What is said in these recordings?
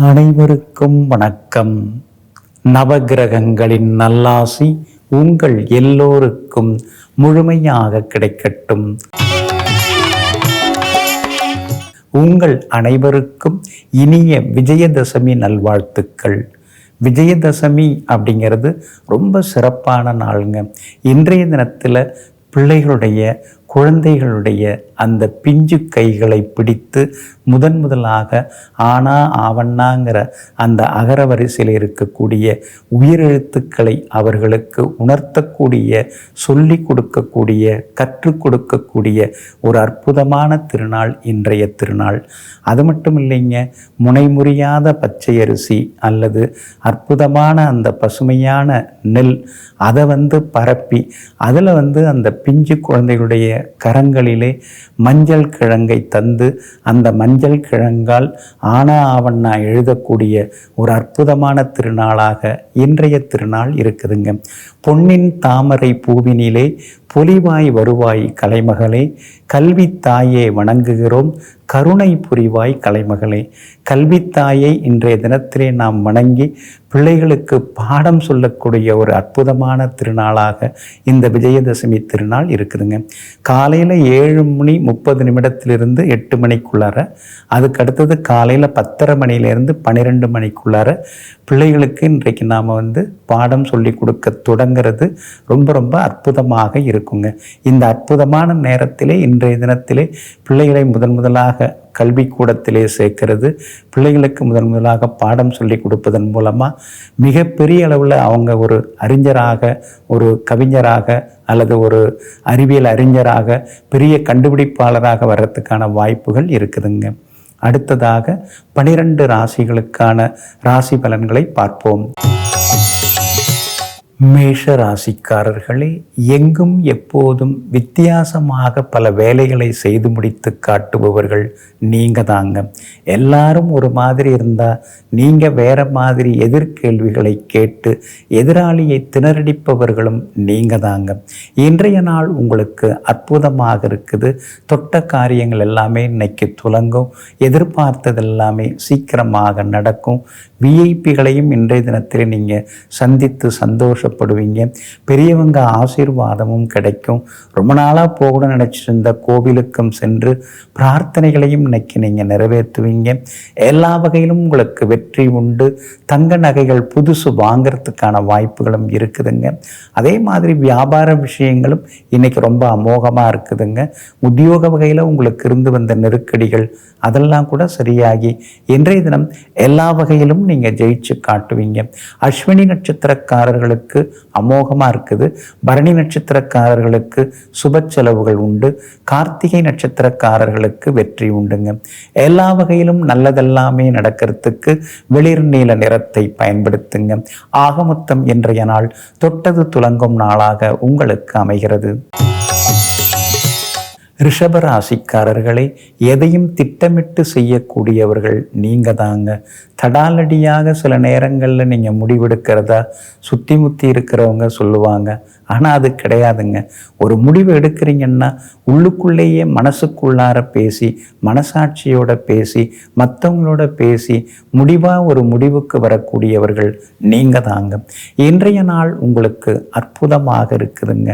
அனைவருக்கும் வணக்கம். நவகிரகங்களின் நல்லாசி உங்கள் எல்லோருக்கும் முழுமையாக கிடைக்கட்டும். உங்கள் அனைவருக்கும் இனிய விஜயதசமி நல்வாழ்த்துக்கள். விஜயதசமி அப்படிங்கிறது ரொம்ப சிறப்பான நாளுங்க. இன்றைய தினத்தில் பிள்ளைகளுடைய குழந்தைகளுடைய அந்த பிஞ்சு கைகளை பிடித்து முதன் முதலாக ஆனா ஆவண்ணாங்கிற அந்த அகர வரிசையில் இருக்கக்கூடிய உயிரெழுத்துக்களை அவர்களுக்கு உணர்த்தக்கூடிய சொல்லி கொடுக்கக்கூடிய கற்றுக் கொடுக்கக்கூடிய ஒரு அற்புதமான திருநாள் இன்றைய திருநாள். அது மட்டும் இல்லைங்க முனைமுறியாத பச்சை அரிசி அல்லது அற்புதமான அந்த பசுமையான நெல் அதை வந்து பரப்பி அதில் வந்து அந்த பிஞ்சு குழந்தைகளுடைய கரங்களிலே மஞ்சள் கிழங்கை தந்து அந்த மஞ்சள் கிழங்கால் ஆனா ஆவண்ணா எழுதக்கூடிய ஒரு அற்புதமான திருநாளாக இன்றைய திருநாள் இருக்குதுங்க. பொன்னின் தாமரை பூவினிலே பொலிவாய் வருவாய் கலைமகளே கல்வித்தாயை வணங்குகிறோம் கருணை புரிவாய் கலைமகளே. கல்வித்தாயை இன்றைய தினத்திலே நாம் வணங்கி பிள்ளைகளுக்கு பாடம் சொல்லக்கூடிய ஒரு அற்புதமான திருநாளாக இந்த விஜயதசமி திருநாள் இருக்குதுங்க. காலையில் ஏழு மணி முப்பது நிமிடத்திலிருந்து எட்டு மணிக்குள்ளார அதுக்கு அடுத்தது காலையில் பத்தரை மணியிலேருந்து பன்னிரெண்டு மணிக்குள்ளார பிள்ளைகளுக்கு இன்றைக்கு நாம் வந்து பாடம் சொல்லி கொடுக்க தொடங்கிறது. ரொம்ப ரொம்ப அற்புதமாக இருக்குங்க. இந்த அற்புதமான நேரத்திலே இன்றைய தினத்திலே பிள்ளைகளை முதன் முதலாக கல்விக்கூடத்திலே சேர்க்கிறது. பிள்ளைகளுக்கு முதன் முதலாக பாடம் சொல்லி கொடுப்பதன் மூலமாக மிகப்பெரிய அளவில் அவங்க ஒரு அறிஞராக ஒரு கவிஞராக அல்லது ஒரு அறிவியல் அறிஞராக பெரிய கண்டுபிடிப்பாளராக வர்றதுக்கான வாய்ப்புகள் இருக்குதுங்க. அடுத்ததாக பனிரெண்டு ராசிகளுக்கான ராசி பலன்களை பார்ப்போம். மேஷ ராசிக்காரர்களே எங்கும் எப்போதும் வித்தியாசமாக பல வேலைகளை செய்து முடித்து காட்டுபவர்கள் நீங்க தாங்க. எல்லாரும் ஒரு மாதிரி இருந்தால் நீங்கள் வேற மாதிரி எதிர்கேள்விகளை கேட்டு எதிராளியை திணறடிப்பவர்களும் நீங்க தாங்க. இன்றைய நாள் உங்களுக்கு அற்புதமாக இருக்குது. தொட்ட காரியங்கள் எல்லாமே இன்னைக்கு துலங்கும். எதிர்பார்த்தது எல்லாமே சீக்கிரமாக நடக்கும். விஐபிகளையும் இன்றைய தினத்தில் நீங்கள் சந்தித்து சந்தோஷம் சந்தோஷப்படுவீங்க பெரியவங்க ஆசீர்வாதமும் கிடைக்கும். ரொம்ப நாளாக போகணும்னு நினச்சிருந்த கோவிலுக்கும் சென்று பிரார்த்தனைகளையும் இன்னைக்கு நீங்கள் நிறைவேற்றுவீங்க. எல்லா வகையிலும் உங்களுக்கு வெற்றி உண்டு. தங்க நகைகள் புதுசு வாங்கிறதுக்கான வாய்ப்புகளும் இருக்குதுங்க. அதே மாதிரி வியாபார விஷயங்களும் இன்னைக்கு ரொம்ப அமோகமாக இருக்குதுங்க. உத்தியோக வகையில் உங்களுக்கு இருந்து வந்த நெருக்கடிகள் அதெல்லாம் கூட சரியாகி இன்றைய தினம் எல்லா வகையிலும் நீங்கள் ஜெயிச்சு காட்டுவீங்க. அஸ்வினி நட்சத்திரக்காரர்களுக்கு அமோகமாக இருக்குது. பரணி நட்சத்திரக்காரர்களுக்கு சுப செலவுகள் உண்டு. கார்த்திகை நட்சத்திரக்காரர்களுக்கு வெற்றி உண்டுங்க. எல்லா வகையிலும் நல்லதெல்லாமே நடக்கிறதுக்கு வெளிர் நீல நிறத்தை பயன்படுத்துங்க. ஆகமொத்தம் இன்றைய நாள் தொட்டது துலங்கும் நாளாக உங்களுக்கு அமைகிறது. ரிஷபராசிக்காரர்களை எதையும் திட்டமிட்டு செய்யக்கூடியவர்கள் நீங்கள் தாங்க தடாலடியாக சில நேரங்களில் நீங்கள் முடிவெடுக்கிறதா சுற்றி முத்தி இருக்கிறவங்க சொல்லுவாங்க. ஆனால் அது கிடையாதுங்க. ஒரு முடிவு எடுக்கிறீங்கன்னா உள்ளுக்குள்ளேயே மனசுக்குள்ளார பேசி மனசாட்சியோட பேசி மற்றவங்களோட பேசி முடிவாக ஒரு முடிவுக்கு வரக்கூடியவர்கள் நீங்கள் தாங்க இன்றைய நாள் உங்களுக்கு அற்புதமாக இருக்குதுங்க.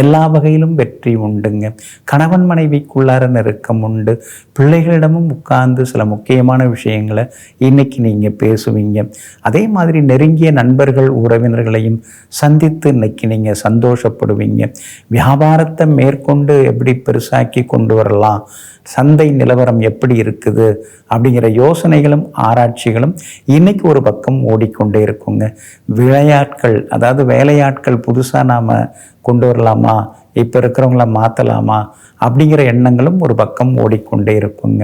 எல்லா வகையிலும் வெற்றி உண்டுங்க. கணவன் மனைவிக்குள்ளார நெருக்கம் உண்டு. பிள்ளைகளிடமும் உட்கார்ந்து சில முக்கியமான விஷயங்களை இன்னைக்கு நீங்கள் பேசுவீங்க. அதே மாதிரி நெருங்கிய நண்பர்கள் உறவினர்களையும் சந்தித்து இன்னைக்கு நீங்கள் சந்தோஷப்படுவீங்க. வியாபாரத்தை மேற்கொண்டு எப்படி பெருசாக்கி கொண்டு வரலாம்? சந்தை நிலவரம் எப்படி இருக்குது? அப்படிங்கிற யோசனைகளும் ஆராய்ச்சிகளும் இன்னைக்கு ஒரு பக்கம் ஓடிக்கொண்டே இருக்குங்க. விளையாட்கள் அதாவது வேலையாட்கள் புதுசாக நாம் கொண்டு வரலாமா? இப்போ இருக்கிறவங்கள மாற்றலாமா அப்படிங்கிற எண்ணங்களும் ஒரு பக்கம் ஓடிக்கொண்டே இருக்குங்க.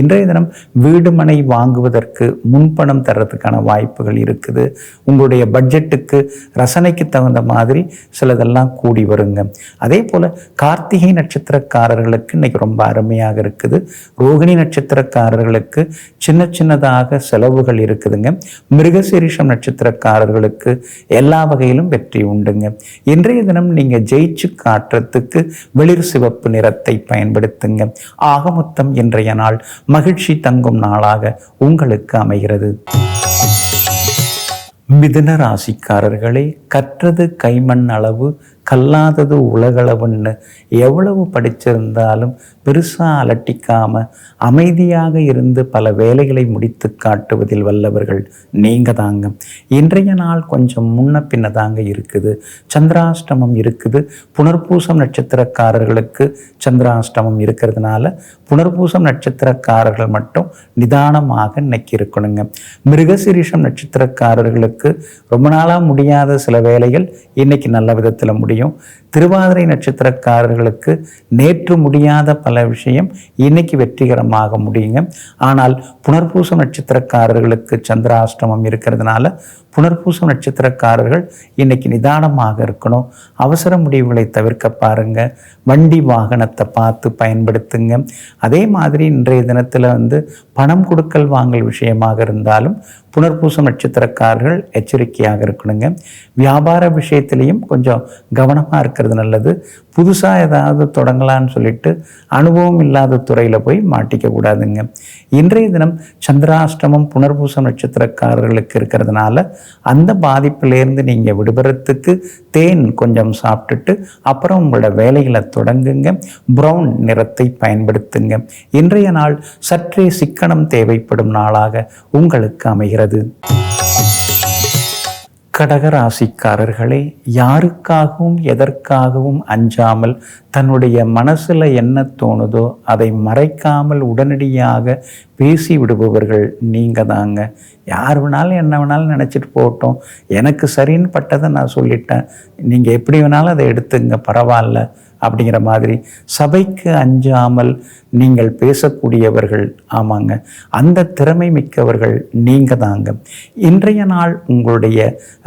இன்றைய தினம் வீடு மனை வாங்குவதற்கு முன்பணம் தர்றதுக்கான வாய்ப்புகள் இருக்குது. உங்களுடைய பட்ஜெட்டுக்கு ரசனைக்கு தகுந்த மாதிரி சிலதெல்லாம் கூடி வருங்க. அதே போல் கார்த்திகை நட்சத்திரக்காரர்களுக்கு இன்னைக்கு ரொம்ப அருமையாக இருக்குது. ரோகிணி நட்சத்திரக்காரர்களுக்கு சின்ன சின்னதாக செலவுகள் இருக்குதுங்க. மிருகசீரிஷம் நட்சத்திரக்காரர்களுக்கு எல்லா வகையிலும் வெற்றி உண்டுங்க. இன்றைய தினம் நீங்கள் ஜெயிச்சு காட்ட மாற்றத்துக்கு வெளிர் சிவப்பு நிறத்தை பயன்படுத்துங்க. ஆகமொத்தம் இன்றைய நாள் மகிழ்ச்சி தங்கும் நாளாக உங்களுக்கு அமைகிறது. மிதுன ராசிக்காரர்களே கற்றது கைமண் அளவு கல்லாதது உலகளவுன்னு எவ்வளவு படிச்சிருந்தாலும் பெருசாக அலட்டிக்காமல் அமைதியாக இருந்து பல வேலைகளை முடித்து காட்டுவதில் வல்லவர்கள் நீங்கள் தாங்க. இன்றைய நாள் கொஞ்சம் முன்ன பின்ன தாங்க இருக்குது. சந்திராஷ்டமம் இருக்குது. புனர்பூசம் நட்சத்திரக்காரர்களுக்கு சந்திராஷ்டமம் இருக்கிறதுனால புனர்பூசம் நட்சத்திரக்காரர்கள் மட்டும் நிதானமாக இன்னைக்கு இருக்கணுங்க மிருகசிரீஷம் நட்சத்திரக்காரர்களுக்கு ரொம்ப நாளாக முடியாத சில வேலைகள் இன்னைக்கு நல்ல விதத்தில் முடியும். திருவாதிரை நட்சத்திரக்காரர்களுக்கு நேற்று முடியாத பல விஷயம் இன்னைக்கு வெற்றிகரமாக முடியுங்க. ஆனால் புனர்பூசம் நட்சத்திரக்காரர்களுக்கு சந்திராஷ்டமம் இருக்கிறதுனால புனர்பூசம் நட்சத்திரக்காரர்கள் இன்னைக்கு நிதானமாக இருக்கணும். அவசர முடிவுகளை தவிர்க்க பாருங்க. வண்டி வாகனத்தை பார்த்து பயன்படுத்துங்க. அதே மாதிரி இன்றைய தினத்தில் வந்து பணம் கொடுக்கல் வாங்கல் விஷயமாக இருந்தாலும் புனர்பூசம் நட்சத்திரக்காரர்கள் எச்சரிக்கையாக இருக்கணுங்க. வியாபார விஷயத்திலையும் கொஞ்சம் கவனமாக இருக்கிறது நல்லது. புதுசாக ஏதாவது தொடங்கலான்னு சொல்லிட்டு அனுபவம் இல்லாத துறையில் போய் மாட்டிக்க கூடாதுங்க. இன்றைய தினம் சந்திராஷ்டமம் புனர்பூசம் நட்சத்திரக்காரர்களுக்கு இருக்கிறதுனால அந்த பாதிப்பிலேருந்து நீங்கள் விடுபடுறதுக்கு தேன் கொஞ்சம் சாப்பிட்டுட்டு அப்புறம் உங்களோட வேலைகளை தொடங்குங்க. ப்ரௌன் நிறத்தை பயன்படுத்துங்க. இன்றைய நாள் சற்றே சிக்கனம் தேவைப்படும் நாளாக உங்களுக்கு அமைகிறது. கடகராசிக்காரர்களே யாருக்காகவும் எதற்காகவும் அஞ்சாமல் தன்னுடைய மனசில் என்ன தோணுதோ அதை மறைக்காமல் உடனடியாக பேசி விடுபவர்கள் நீங்கள் தாங்க. யார் வேணாலும் என்ன வேணாலும் நினச்சிட்டு போகட்டும். எனக்கு சரின்னு பட்டதை நான் சொல்லிட்டேன். நீங்கள் எப்படி வேணாலும் அதை எடுத்துங்க பரவாயில்ல. அப்படிங்கிற மாதிரி. சபைக்கு அஞ்சாமல் நீங்கள் பேசக்கூடியவர்கள் ஆமாங்க. அந்த திறமை மிக்கவர்கள் நீங்கள் தாங்க. இன்றைய நாள் உங்களுடைய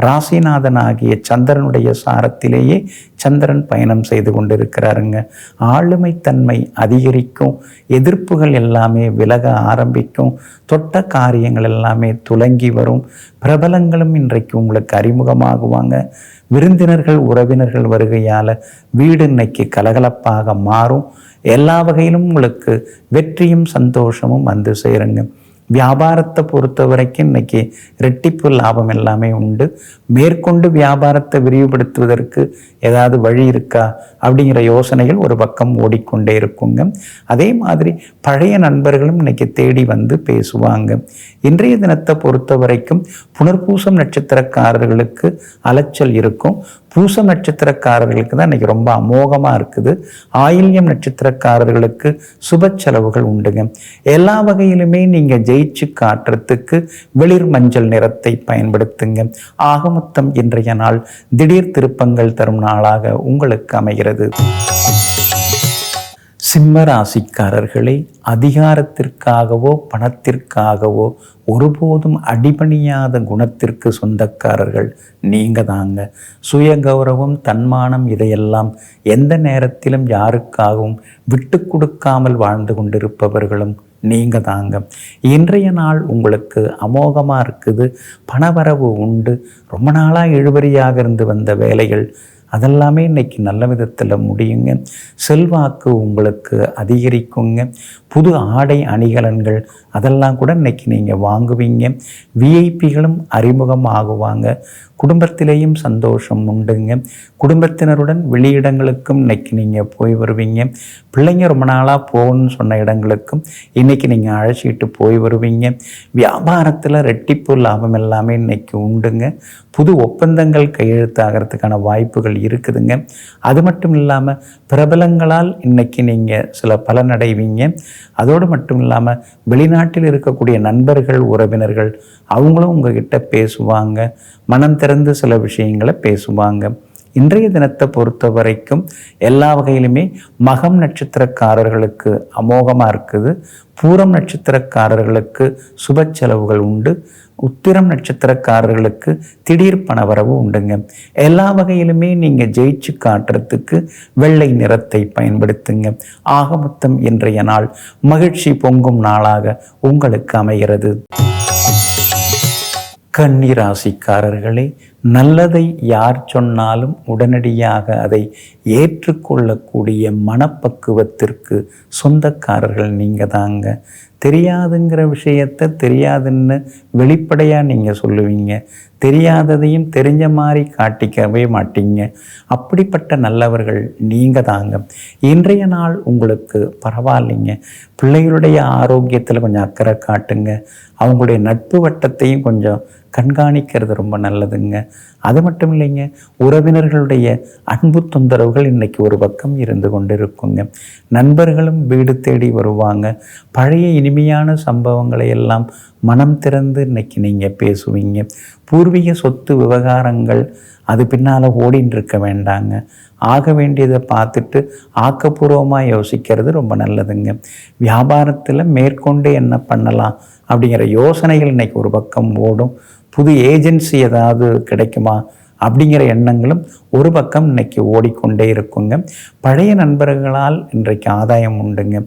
ராசிநாதனாகிய சந்திரனுடைய சாரத்திலேயே சந்திரன் பயணம் செய்து கொண்டிருக்கிறாருங்க. ஆளுமைத்தன்மை அதிகரிக்கும். எதிர்ப்புகள் எல்லாமே விலக ஆரம்பிக்கும். தொட்ட காரியங்கள் எல்லாமே துலங்கி வரும். பிரபலங்களும் இன்றைக்கு உங்களுக்கு அறிமுகமாகுவாங்க. விருந்தினர்கள் உறவினர்கள் வருகையால் வீடு இன்னைக்கு கலகலப்பாக மாறும். எல்லா வகையிலும் உங்களுக்கு வெற்றியும் சந்தோஷமும் வந்து சேருங்க. வியாபாரத்தை பொறுத்த வரைக்கும் இன்னைக்கு ரெட்டிப்பு லாபம் எல்லாமே உண்டு. மேற்கொண்டு வியாபாரத்தை விரிவுபடுத்துவதற்கு ஏதாவது வழி இருக்கா அப்படிங்கிற யோசனைகள் ஒரு பக்கம் ஓடிக்கொண்டே இருக்குங்க. அதே மாதிரி பழைய நண்பர்களும் இன்னைக்கு தேடி வந்து பேசுவாங்க. இன்றைய தினத்தை பொறுத்த வரைக்கும் புனர்பூசம் நட்சத்திரக்காரர்களுக்கு அலைச்சல் இருக்கும். பூசம் நட்சத்திரக்காரர்களுக்கு தான் இன்னைக்கு ரொம்ப அமோகமாக இருக்குது. ஆயில்யம் நட்சத்திரக்காரர்களுக்கு சுப செலவுகள் உண்டுங்க. எல்லா வகையிலுமே நீங்கள் ஜெயிச்சு காட்டுறதுக்கு வெளிர் மஞ்சள் நிறத்தை பயன்படுத்துங்க. ஆகமொத்தம் இன்றைய நாள் திடீர் திருப்பங்கள் தரும் நாளாக உங்களுக்கு அமைகிறது. சிம்ம ராசிக்காரர்களே அதிகாரத்திற்காகவோ பணத்திற்காகவோ ஒருபோதும் அடிபணியாத குணத்திற்கு சொந்தக்காரர்கள் நீங்க தாங்க. சுய கௌரவம் தன்மானம் இதையெல்லாம் எந்த நேரத்திலும் யாருக்காகவும் விட்டு கொடுக்காமல் வாழ்ந்து கொண்டிருப்பவர்களும் நீங்கள் தாங்க இன்றைய நாள் உங்களுக்கு அமோகமாக இருக்குது. பணவரவு உண்டு. ரொம்ப நாளாக இழுபறியாக இருந்து வந்த வேலைகள். அதெல்லாமே இன்னைக்கு நல்ல விதத்தில் முடியுங்க. செல்வாக்கு உங்களுக்கு அதிகரிக்குங்க. புது ஆடை அணிகலன்கள் அதெல்லாம் கூட இன்னைக்கு நீங்கள் வாங்குவீங்க. விஐபிகளும் அறிமுகம் ஆகுவாங்க குடும்பத்திலேயும் சந்தோஷம் உண்டுங்க. குடும்பத்தினருடன் வெளியிடங்களுக்கும் இன்னைக்கு நீங்கள் போய் வருவீங்க. பிள்ளைங்க ரொம்ப நாளாக போகணும்னு சொன்ன இடங்களுக்கும் இன்னைக்கு நீங்கள் அழைச்சிட்டு போய் வருவீங்க. வியாபாரத்தில் ரெட்டிப்பு லாபம் எல்லாமே இன்னைக்கு உண்டுங்க. புது ஒப்பந்தங்கள் கையெழுத்தாகிறதுக்கான வாய்ப்புகள் இருக்குதுங்க. அது மட்டும் இல்லாமல் பிரபலங்களால் இன்னைக்கு நீங்கள் சில பலனடைவீங்க. அதோடு மட்டும் இல்லாமல் வெளிநாட்டில் இருக்கக்கூடிய நண்பர்கள் உறவினர்கள் அவங்களும் உங்ககிட்ட பேசுவாங்க. மனம் திறந்து சில விஷயங்களை பேசுவாங்க. இன்றைய தினத்தை பொறுத்த வரைக்கும் எல்லா வகையிலுமே மகம் நட்சத்திரக்காரர்களுக்கு அமோகமாக இருக்குது. பூரம் நட்சத்திரக்காரர்களுக்கு சுப செலவுகள் உண்டு. உத்திரம் நட்சத்திரக்காரர்களுக்கு திடீர் பணவரவு உண்டுங்க. எல்லா வகையிலுமே நீங்கள் ஜெயிச்சு காட்டுறதுக்கு வெள்ளை நிறத்தை பயன்படுத்துங்க. ஆகமொத்தம் இன்றைய நாள் மகிழ்ச்சி பொங்கும் நாளாக உங்களுக்கு அமைகிறது. கன்னி ராசிக்காரர்களே நல்லதை யார் சொன்னாலும் உடனடியாக அதை ஏற்றுக்கொள்ளக்கூடிய மனப்பக்குவத்திற்கு சொந்தக்காரர்கள் நீங்கள் தாங்க. தெரியாதுங்கிற விஷயத்த தெரியாதுன்னு வெளிப்படையாக நீங்கள் சொல்லுவீங்க. தெரியாததையும் தெரிஞ்ச மாதிரி காட்டிக்கவே மாட்டீங்க. அப்படிப்பட்ட நல்லவர்கள் நீங்கள் தாங்க. இன்றைய நாள் உங்களுக்கு பரவாயில்லைங்க. பிள்ளைகளுடைய ஆரோக்கியத்தில் கொஞ்சம் அக்கறை காட்டுங்க. அவங்களுடைய நட்பு வட்டத்தையும் கொஞ்சம் கண்காணிக்கிறது ரொம்ப நல்லதுங்க. அது மட்டும் இல்லைங்க உறவினர்களுடைய அன்பு தொந்தரவுகள் இன்னைக்கு ஒரு பக்கம் இருந்து கொண்டு இருக்குங்க நண்பர்களும் வீடு தேடி வருவாங்க. பழைய இனிமையான சம்பவங்களை எல்லாம் மனம் திறந்து இன்னைக்கு நீங்கள் பேசுவீங்க. பூர்வீக சொத்து விவகாரங்கள் அது பின்னால் ஓடின்னு இருக்க வேண்டாங்க. ஆக வேண்டியதை பார்த்துட்டு ஆக்கப்பூர்வமாக யோசிக்கிறது ரொம்ப நல்லதுங்க. வியாபாரத்தில் மேற்கொண்டு என்ன பண்ணலாம் அப்படிங்கிற யோசனைகள் இன்னைக்கு ஒரு பக்கம் ஓடும். புது ஏஜென்சி ஏதாவது கிடைக்குமா? அப்படிங்கிற எண்ணங்களும் ஒரு பக்கம் இன்னைக்கு ஓடிக்கொண்டே இருக்குங்க. பழைய நண்பர்களால் இன்றைக்கு ஆதாயம் உண்டுங்க.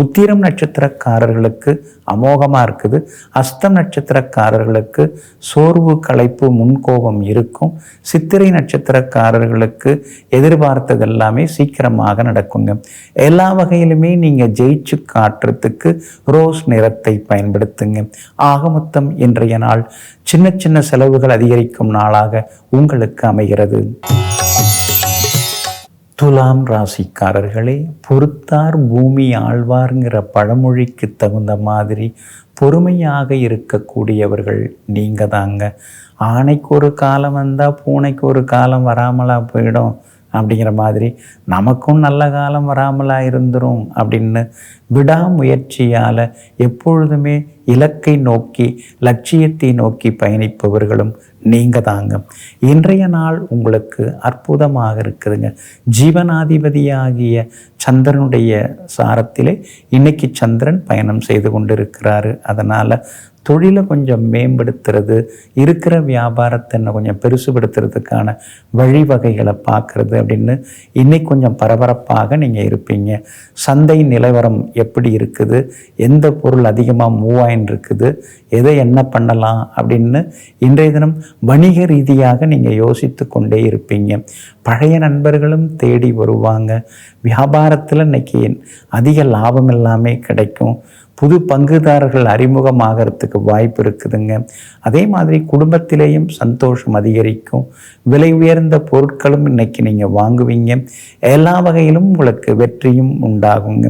உத்திரம் நட்சத்திரக்காரர்களுக்கு அமோகமாக இருக்குது. அஸ்தம் நட்சத்திரக்காரர்களுக்கு சோர்வு களைப்பு முன்கோபம் இருக்கும். சித்திரை நட்சத்திரக்காரர்களுக்கு எதிர்பார்த்தது எல்லாமே சீக்கிரமாக நடக்குங்க. எல்லா வகையிலுமே நீங்கள் ஜெயிச்சு காட்டுறதுக்கு ரோஸ் நிறத்தை பயன்படுத்துங்க. ஆக மொத்தம் இன்றைய நாள் சின்ன சின்ன செலவுகள் அதிகரிக்கும் நாளாக உங்கள் உங்களுக்கு அமைகிறது. துலாம் ராசிக்காரர்களே பொறுத்தார் பூமி ஆழ்வார்ங்கிற பழமொழிக்கு தகுந்த மாதிரி பொறுமையாக இருக்கக்கூடியவர்கள் நீங்கள் தாங்க ஆணைக்கு ஒரு காலம் வந்தால் பூனைக்கு ஒரு காலம் வராமலா போயிடும். அப்படிங்கிற மாதிரி நமக்கும் நல்ல காலம் வராமலாக இருந்துரும் அப்படின்னு விடாமுயற்சியால் எப்பொழுதுமே இலக்கை நோக்கி லட்சியத்தை நோக்கி பயணிப்பவர்களும் நீங்கள் தாங்க. இன்றைய நாள் உங்களுக்கு அற்புதமாக இருக்குதுங்க. ஜீவனாதிபதியாகிய சந்திரனுடைய சாரத்திலே இன்னைக்கு சந்திரன் பயணம் செய்து கொண்டிருக்கிறாரு. அதனால் தொழிலை கொஞ்சம் மேம்படுத்துறது இருக்கிற வியாபாரத்தை இன்னும் கொஞ்சம் பெருசுபடுத்துறதுக்கான வழிவகைகளை பார்க்குறது அப்படின்னு இன்னைக்கு கொஞ்சம் பரபரப்பாக நீங்கள் இருப்பீங்க. சந்தை நிலவரம் எப்படி இருக்குது? எந்த பொருள் அதிகமாக மூவ் இருக்குது? எதை என்ன பண்ணலாம்? அப்படின்னு இன்றைய தினம் வணிக ரீதியாக நீங்கள் யோசித்து கொண்டே இருப்பீங்க. பழைய நண்பர்களும் தேடி வருவாங்க. வியாபாரத்தில் இன்னைக்கு அதிக லாபம் எல்லாமே கிடைக்கும். புது பங்குதாரர்கள் அறிமுகமாகிறதுக்கு வாய்ப்பு இருக்குதுங்க. அதே மாதிரி குடும்பத்திலேயும் சந்தோஷம் அதிகரிக்கும். விலை உயர்ந்த பொருட்களும் இன்னைக்கு நீங்கள் வாங்குவீங்க. எல்லா வகையிலும் உங்களுக்கு வெற்றியும் உண்டாகுங்க.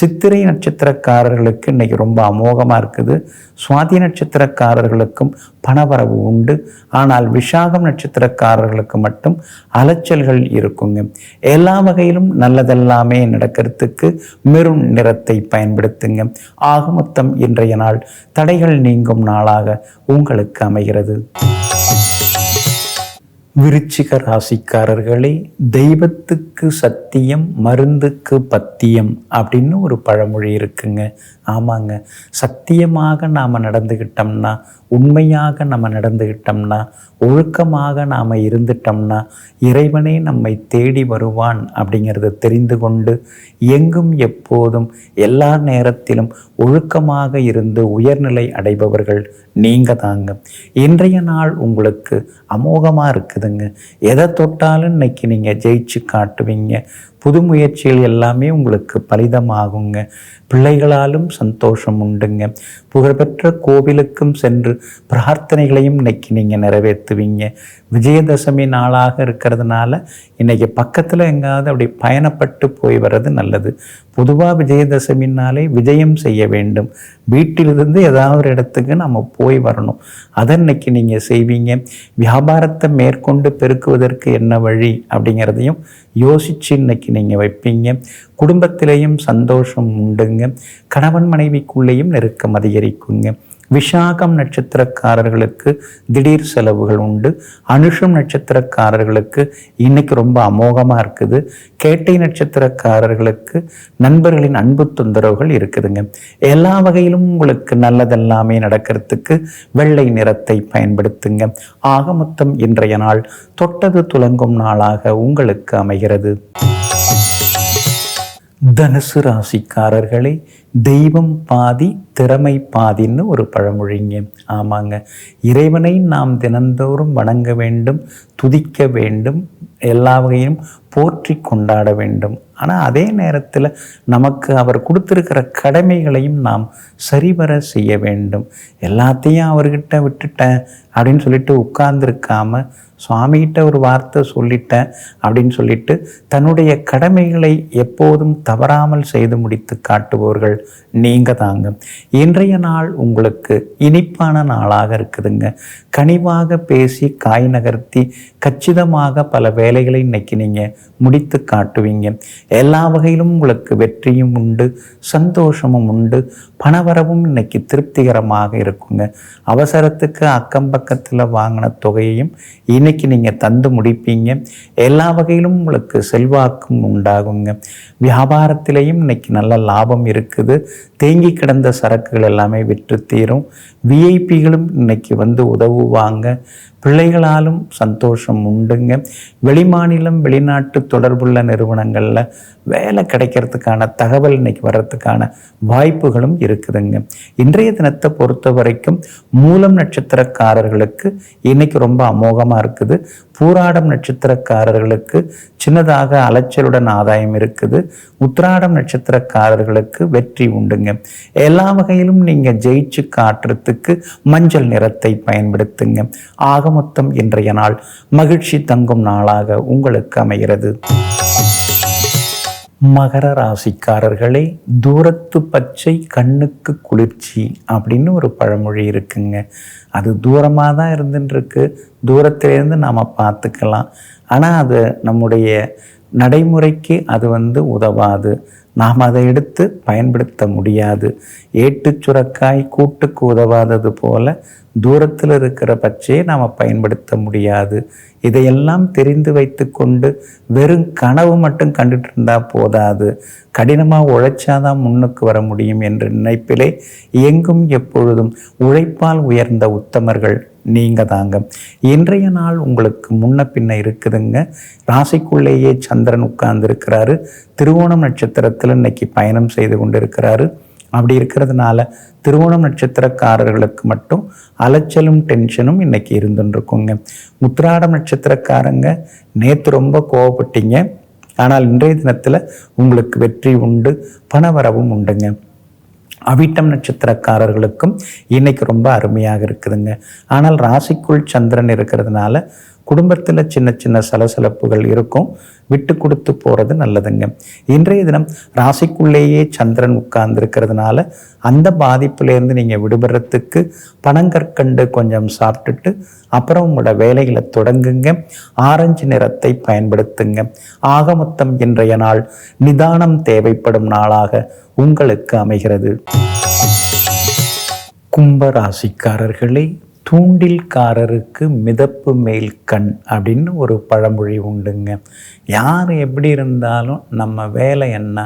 சித்திரை நட்சத்திரக்காரர்களுக்கு இன்னைக்கு ரொம்ப அமோகமாக இருக்குது. சுவாதி நட்சத்திரக்காரர்களுக்கும் பணவரவு உண்டு. ஆனால் விஷாகம் நட்சத்திரக்காரர்களுக்கு மட்டும் அலைச்சல்கள் இருக்குங்க. எல்லா வகையிலும் நல்லதெல்லாமே நடக்கிறதுக்கு மெருண் நிறத்தை பயன்படுத்துங்க. ஆக மொத்தம் இன்றைய நாள் தடைகள் நீங்கும் நாளாக உங்களுக்கு அமைகிறது. விருச்சிக ராசிக்காரர்களே தெய்வத்துக்கு சத்தியம் மருந்துக்கு பத்தியம் அப்படின்னு ஒரு பழமொழி இருக்குங்க. ஆமாங்க. சத்தியமாக நாம் நடந்துக்கிட்டோம்னா உண்மையாக நம்ம நடந்துக்கிட்டோம்னா ஒழுக்கமாக நாம் இருந்துட்டோம்னா இறைவனே நம்மை தேடி வருவான் அப்படிங்கிறத தெரிந்து கொண்டு எங்கும் எப்போதும் எல்லா நேரத்திலும் ஒழுக்கமாக இருந்து உயர்நிலை அடைபவர்கள் நீங்கள் தாங்க. இன்றைய நாள் உங்களுக்கு அமோகமாக இருக்குதுங்க. எதை தொட்டாலும் இன்னைக்கு நீங்கள் ஜெயிச்சு காட்டுவீங்க. புது முயற்சிகள் எல்லாமே உங்களுக்கு பலிதமாகுங்க. பிள்ளைகளாலும் சந்தோஷம் உண்டுங்க. புகழ்பெற்ற கோவிலுக்கும் சென்று பிரார்த்தனைகளையும் இன்னைக்கு நீங்கள் நிறைவேற்றுவீங்க. விஜயதசமி நாளாக இருக்கிறதுனால இன்னைக்கு பக்கத்தில் எங்காவது அப்படி பயணப்பட்டு போய் வர்றது நல்லது. பொதுவாக விஜயதசமினாலே விஜயம் செய்ய வேண்டும். வீட்டிலிருந்து ஏதாவது ஒரு இடத்துக்கு நம்ம போய் வரணும். அதை இன்னைக்கு நீங்கள் செய்வீங்க. வியாபாரத்தை மேற்கொண்டு பெருக்குவதற்கு என்ன வழி அப்படிங்கிறதையும் யோசிச்சு இன்னைக்கு நீங்கள் வைப்பீங்க. குடும்பத்திலேயும் சந்தோஷம் உண்டுங்க. கணவன் மனைவிக்குள்ளேயும் நெருக்கம் அதிகரிக்குங்க. விஷாகம் நட்சத்திரக்காரர்களுக்கு திடீர் செலவுகள் உண்டு. அனுஷம் நட்சத்திரக்காரர்களுக்கு இன்னைக்கு ரொம்ப அமோகமாக இருக்குது. கேட்டை நட்சத்திரக்காரர்களுக்கு நண்பர்களின் அன்பு தொந்தரவுகள் இருக்குதுங்க. எல்லா வகையிலும் உங்களுக்கு நல்லதெல்லாமே நடக்கிறதுக்கு வெள்ளை நிறத்தை பயன்படுத்துங்க. ஆக மொத்தம் இன்றைய நாள் தொட்டது துலங்கும் நாளாக உங்களுக்கு அமைகிறது. தனுசு ராசிக்காரர்களே தெய்வம் பாதி திறமை பாதின்னு ஒரு பழமொழிங்க. ஆமாங்க. இறைவனை நாம் தினந்தோறும் வணங்க வேண்டும் துதிக்க வேண்டும் எல்லா வகையும் போற்றி கொண்டாட வேண்டும். ஆனால் அதே நேரத்தில் நமக்கு அவர் கொடுத்துருக்கிற கடமைகளையும் நாம் சரிவர செய்ய வேண்டும். எல்லாத்தையும் அவர்கிட்ட விட்டுட்டேன் அப்படின்னு சொல்லிட்டு உட்கார்ந்துருக்காம சுவாமிகிட்ட ஒரு வார்த்தை சொல்லிட்டேன் அப்படின்னு சொல்லிட்டு தன்னுடைய கடமைகளை எப்போதும் தவறாமல் செய்து முடித்து காட்டுபவர்கள் நீங்கள் தாங்க. இன்றைய நாள் உங்களுக்கு இனிப்பான நாளாக இருக்குதுங்க. கனிவாக பேசி காய் நகர்த்தி கச்சிதமாக பல வேலைகளை இன்னைக்கு நீங்கள் முடித்து காட்டுவீங்க. எல்லா வகையிலும் உங்களுக்கு வெற்றியும் உண்டு சந்தோஷமும் உண்டு. பணவரவும் இன்னைக்கு திருப்திகரமாக இருக்குங்க. அவசரத்துக்கு அக்கம் பக்கத்தில் வாங்கின தொகையையும் இன்னைக்கு நீங்கள் தந்து முடிப்பீங்க. எல்லா வகையிலும் உங்களுக்கு செல்வாக்கும் உண்டாகுங்க. வியாபாரத்திலையும் இன்னைக்கு நல்ல லாபம் இருக்குது. தேங்கி கிடந்த சரக்குகள் எல்லாமே விற்று தீரும். விஐபிகளும் இன்னைக்கு வந்து உதவுவாங்க. பிள்ளைகளாலும் சந்தோஷம் உண்டுங்க. வெளிமாநிலம் வெளிநாட்டு தொடர்புள்ள நிறுவனங்களில் வேலை கிடைக்கிறதுக்கான தகவல் இன்னைக்கு வர்றதுக்கான வாய்ப்புகளும் இருக்குதுங்க. இன்றைய தினத்தை பொறுத்த வரைக்கும் மூலம் நட்சத்திரக்காரர்களுக்கு இன்னைக்கு ரொம்ப அமோகமாக இருக்குது. பூராடம் நட்சத்திரக்காரர்களுக்கு சின்னதாக அலைச்சலுடன் ஆதாயம் இருக்குது. உத்ராடம் நட்சத்திரக்காரர்களுக்கு வெற்றி உண்டுங்க. எல்லா வகையிலும் நீங்கள் ஜெயிச்சு காட்டுறதுக்கு மஞ்சள் நிறத்தை பயன்படுத்துங்க. ஆக மொத்தம் இன்றைய நாள் மகிழ்ச்சி தங்கும் நாளாக உங்களுக்கு அமைகிறது. மகர ராசிக்காரர்களே தூரத்து பச்சை கண்ணுக்கு குளிர்ச்சி அப்படின்னு ஒரு பழமொழி இருக்குங்க. அது தூரமாக தான் இருந்துட்டுருக்கு தூரத்திலேருந்து நாம் பார்த்துக்கலாம். ஆனால் அது நம்முடைய நடைமுறைக்கு அது வந்து உதவாது. நாம் அதை எடுத்து பயன்படுத்த முடியாது. ஏட்டு சுரக்காய் கூட்டுக்கு உதவாதது போல தூரத்தில் இருக்கிற பச்சையை நாம் பயன்படுத்த முடியாது. இதையெல்லாம் தெரிந்து வைத்து கொண்டு வெறும் கனவு மட்டும் கண்டுட்டு இருந்தால் போதாது. கடினமாக உழைச்சாதான் முன்னுக்கு வர முடியும் என்ற நினைப்பிலே எங்கும் எப்பொழுதும் உழைப்பால் உயர்ந்த உத்தமர்கள் நீங்கள் தாங்க இன்றைய நாள் உங்களுக்கு முன்ன பின்ன இருக்குதுங்க. ராசிக்குள்ளேயே சந்திரன் உட்கார்ந்து இருக்கிறாரு திருவோணம் நட்சத்திரத்தில் இன்னைக்கு பயணம் செய்து கொண்டு இருக்கிறாரு அப்படி இருக்கிறதுனால திருவோணம் நட்சத்திரக்காரர்களுக்கு மட்டும் அலைச்சலும் டென்ஷனும் இன்னைக்கு இருந்துருக்குங்க முத்திராடம் நட்சத்திரக்காரங்க நேற்று ரொம்ப கோவப்பட்டீங்க. ஆனால் இன்றைய தினத்தில் உங்களுக்கு வெற்றி உண்டு பணவரவும் உண்டுங்க. அவிட்டம் நட்சத்திரக்காரர்களுக்கும் இன்னைக்கு ரொம்ப அருமையாக இருக்குதுங்க. ஆனால் ராசிக்குள் சந்திரன் இருக்கிறதுனால குடும்பத்தில் சின்ன சின்ன சலசலப்புகள் இருக்கும். விட்டு கொடுத்து போகிறது நல்லதுங்க. இன்றைய தினம் ராசிக்குள்ளேயே சந்திரன் உட்கார்ந்து இருக்கிறதுனால அந்த பாதிப்புலேருந்து நீங்கள் விடுபடுறதுக்கு பனங்கற்கண்டு கொஞ்சம் சாப்பிட்டுட்டு அப்புறம் உங்களோட வேலைகளை தொடங்குங்க. ஆரஞ்சு நிறத்தை பயன்படுத்துங்க. ஆக மொத்தம் இன்றைய நாள் நிதானம் தேவைப்படும் நாளாக உங்களுக்கு அமைகிறது. கும்ப ராசிக்காரர்களே தூண்டில்காரருக்கு மிதப்பு மேல் கண் அப்படின்னு ஒரு பழமொழி உண்டுங்க. யார் எப்படி இருந்தாலும் நம்ம வேலை என்ன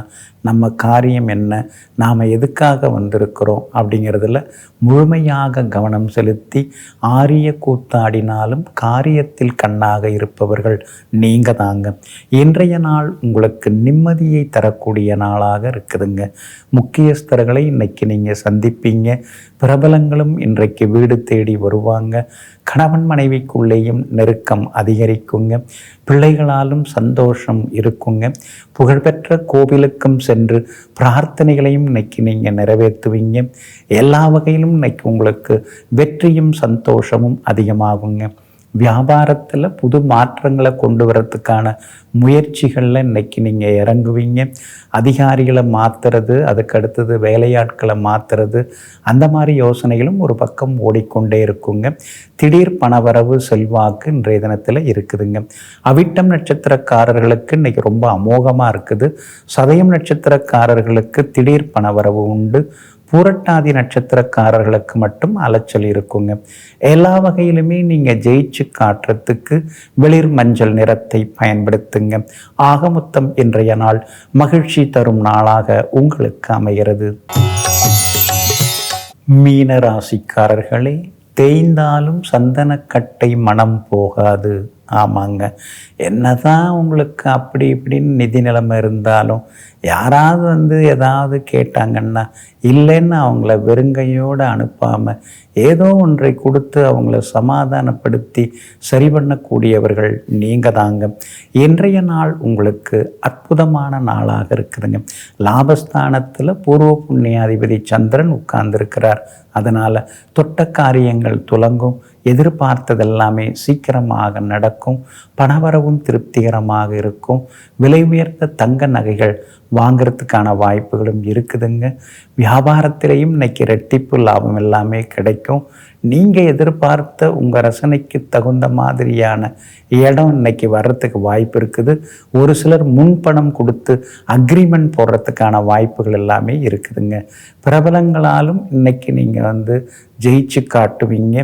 நம்ம காரியம் என்ன நாம் எதுக்காக வந்திருக்கிறோம் அப்படிங்கிறதுல முழுமையாக கவனம் செலுத்தி ஆரிய கூத்தாடினாலும் காரியத்தில் கண்ணாக இருப்பவர்கள் நீங்கள் தாங்க. இன்றைய நாள் உங்களுக்கு நிம்மதியை தரக்கூடிய நாளாக இருக்குதுங்க. முக்கியஸ்தர்களை இன்றைக்கி நீங்கள் சந்திப்பீங்க. பிரபலங்களும் இன்றைக்கு வீடு தேடி வருவாங்க. கணவன் மனைவிக்குள்ளேயும் நெருக்கம் அதிகரிக்குங்க. பிள்ளைகளாலும் சந்தோஷம் இருக்குங்க. புகழ்பெற்ற கோவிலுக்கும் சென்று பிரார்த்தனைகளையும் இன்னைக்கு நீங்கள் நிறைவேற்றுவீங்க. எல்லா வகையிலும் இன்னைக்கு உங்களுக்கு வெற்றியும் சந்தோஷமும் அதிகமாகுங்க. வியாபாரத்தில் புது மாற்றங்களை கொண்டு வரத்துக்கான முயற்சிகளில் இன்னைக்கு நீங்கள் இறங்குவீங்க. அதிகாரிகளை மாற்றுறது அதுக்கு அடுத்தது வேலையாட்களை மாற்றுறது அந்த மாதிரி யோசனைகளும் ஒரு பக்கம் ஓடிக்கொண்டே இருக்குங்க. திடீர் பணவரவு செல்வாக்கு இன்றைய தினத்தில் இருக்குதுங்க. அவிட்டம் நட்சத்திரக்காரர்களுக்கு இன்றைக்கி ரொம்ப அமோகமாக இருக்குது. சதயம் நட்சத்திரக்காரர்களுக்கு திடீர் பணவரவு உண்டு. பூரட்டாதி நட்சத்திரக்காரர்களுக்கு மட்டும் அலைச்சல் இருக்குங்க எல்லா வகையிலுமே நீங்கள் ஜெயிச்சு காட்டுறதுக்கு வெளிர் மஞ்சள் நிறத்தை பயன்படுத்துங்க. ஆகமுத்தம் இன்றைய நாள் மகிழ்ச்சி தரும் நாளாக உங்களுக்கு அமைகிறது. மீன ராசிக்காரர்களே தேய்ந்தாலும் சந்தனக்கட்டை மனம் போகாது. ஆமாங்க. என்னதான் உங்களுக்கு அப்படி இப்படின்னு நிதி நிலைமை இருந்தாலும் யாராவது வந்து ஏதாவது கேட்டாங்கன்னா இல்லைன்னு அவங்கள வெறுங்கையோடு அனுப்பாமல் ஏதோ ஒன்றை கொடுத்து அவங்கள சமாதானப்படுத்தி சரி பண்ணக்கூடியவர்கள் நீங்கள் தாங்க இன்றைய நாள் உங்களுக்கு அற்புதமான நாளாக இருக்குதுங்க. லாபஸ்தானத்தில் பூர்வ புண்ணியாதிபதி சந்திரன் உட்கார்ந்திருக்கிறார். அதனால் தொட்ட காரியங்கள் துலங்கும். எதிர்பார்த்ததெல்லாமே சீக்கிரமாக நடக்கும் பணவரவும் திருப்திகரமாக இருக்கும். விலை உயர்ந்த தங்க நகைகள் வாங்கிறதுக்கான வாய்ப்புகளும் இருக்குதுங்க. வியாபாரத்திலையும் இன்றைக்கி ரெட்டிப்பு லாபம் எல்லாமே கிடைக்கும். நீங்கள் எதிர்பார்த்த உங்கள் ரசனைக்கு தகுந்த மாதிரியான இடம் இன்னைக்கு வர்றதுக்கு வாய்ப்பு இருக்குது. ஒரு சிலர் முன்பணம் கொடுத்து அக்ரிமெண்ட் போடுறதுக்கான வாய்ப்புகள் எல்லாமே இருக்குதுங்க. பிரபலங்களாலும் இன்னைக்கு நீங்கள் வந்து ஜெயிச்சு காட்டுவீங்க.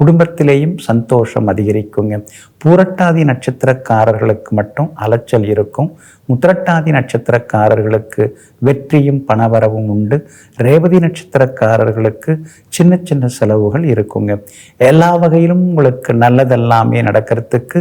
குடும்பத்திலேயும் சந்தோஷம் அதிகரிக்குங்க. பூரட்டாதி நட்சத்திரக்காரர்களுக்கு மட்டும் அலைச்சல் இருக்கும். முத்திரட்டாதி நட்சத்திரக்காரர்களுக்கு வெற்றியும் பணவரவும் உண்டு. ரேவதி நட்சத்திரக்காரர்களுக்கு சின்ன சின்ன செலவுகள் இருக்குங்க. எல்லா வகையிலும் உங்களுக்கு நல்லதெல்லாமே நடக்கிறதுக்கு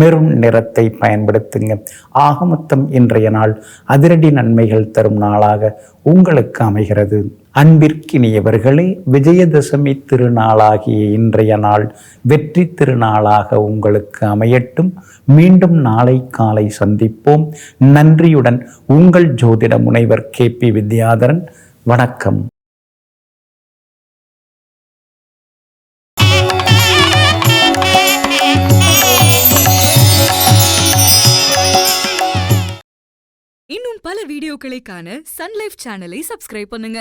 மெரும் நிறத்தை பயன்படுத்துங்க. ஆக மொத்தம் இன்றைய நாள் அதிரடி நன்மைகள் தரும் நாளாக உங்களுக்கு அமைகிறது. அன்பிற்கினியவர்களே விஜயதசமி திருநாளாகிய இன்றைய நாள் வெற்றி திருநாளாக உங்களுக்கு அமையட்டும். மீண்டும் நாளை காலை சந்திப்போம். நன்றியுடன் உங்கள் ஜோதிட முனைவர் கே பி வித்யாதரன். வணக்கம். இன்னும் பல வீடியோக்களை காண சன்லைஃப் சேனலை சப்ஸ்கிரைப் பண்ணுங்க.